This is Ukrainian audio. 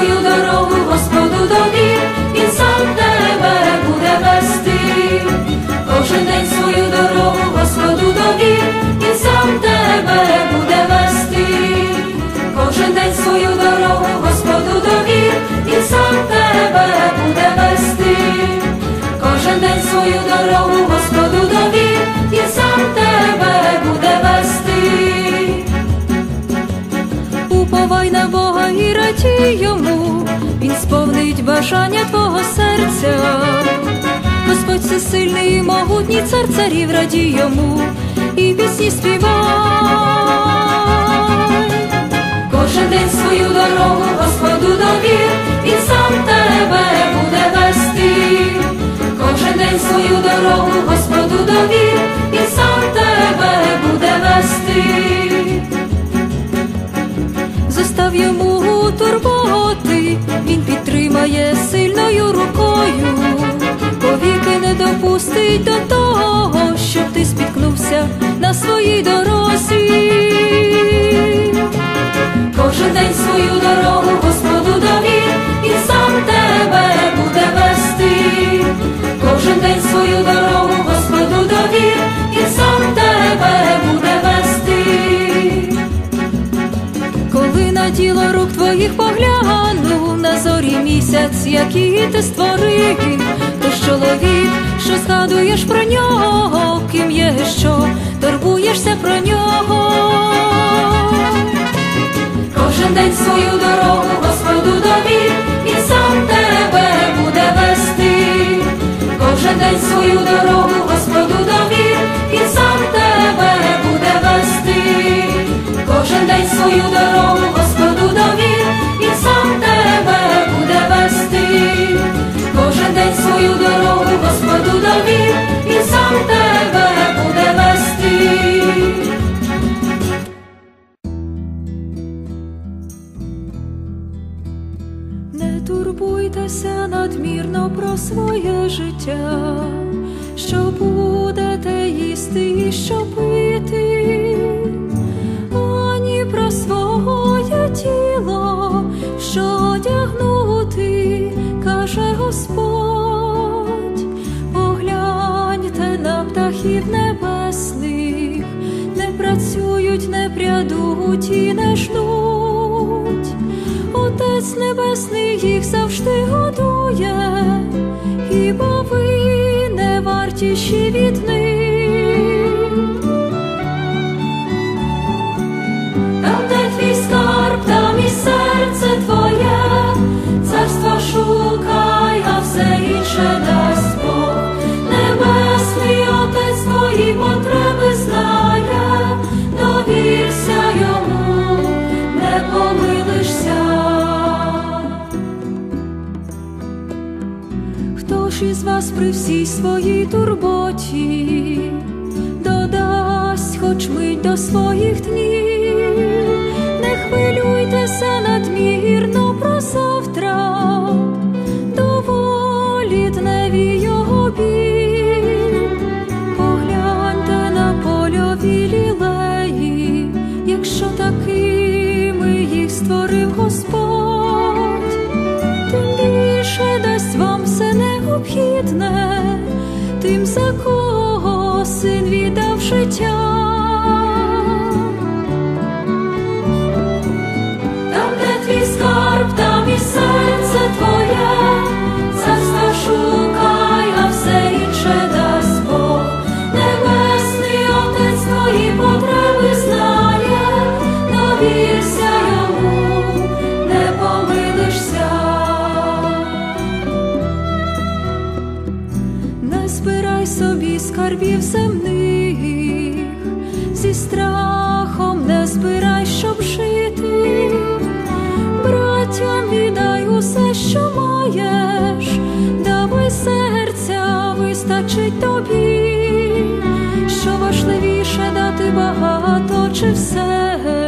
свою дорогу, Господу Уповай на Бога і радій йому, Він сповнить бажання твого серця. Господь всесильний і могутній цар царів радій йому, і пісні співай. Кожен день свою дорогу Господу довір, Він сам тебе буде вести. Кожен день свою дорогу Господу довір, Він сам тебе буде вести. Зостав йому турботи, він підтримає сильною рукою, повіки не допустить до того, щоб ти спіткнувся на своїй дорозі. Кожен день свою дорогу Діло рук твоїх погляну, на зорі місяць, який ти створив, ти ж чоловік, що згадуєш про нього, ким є, що турбуєшся про нього. Кожен день свою дорогу Господу довір, Він сам тебе буде вести. Кожен день свою дорогу Господу довір, Він сам тебе буде вести. Кожен день свою дорогу турбуйтеся надмірно про своє життя, що будете їсти і що пити, ані про своє тіло, що одягнути, каже Господь, погляньте на птахів небесних, Отець Небесний їх завжди годує, хіба ви не вартіші від них? При всій своїй турботі необхідне, тим за кого син віддав життя. Збирай собі скарбів земних, зі страхом не збирай, щоб жити. Братям віддай усе, що маєш, давай серця вистачить тобі, що важливіше дати багато чи все.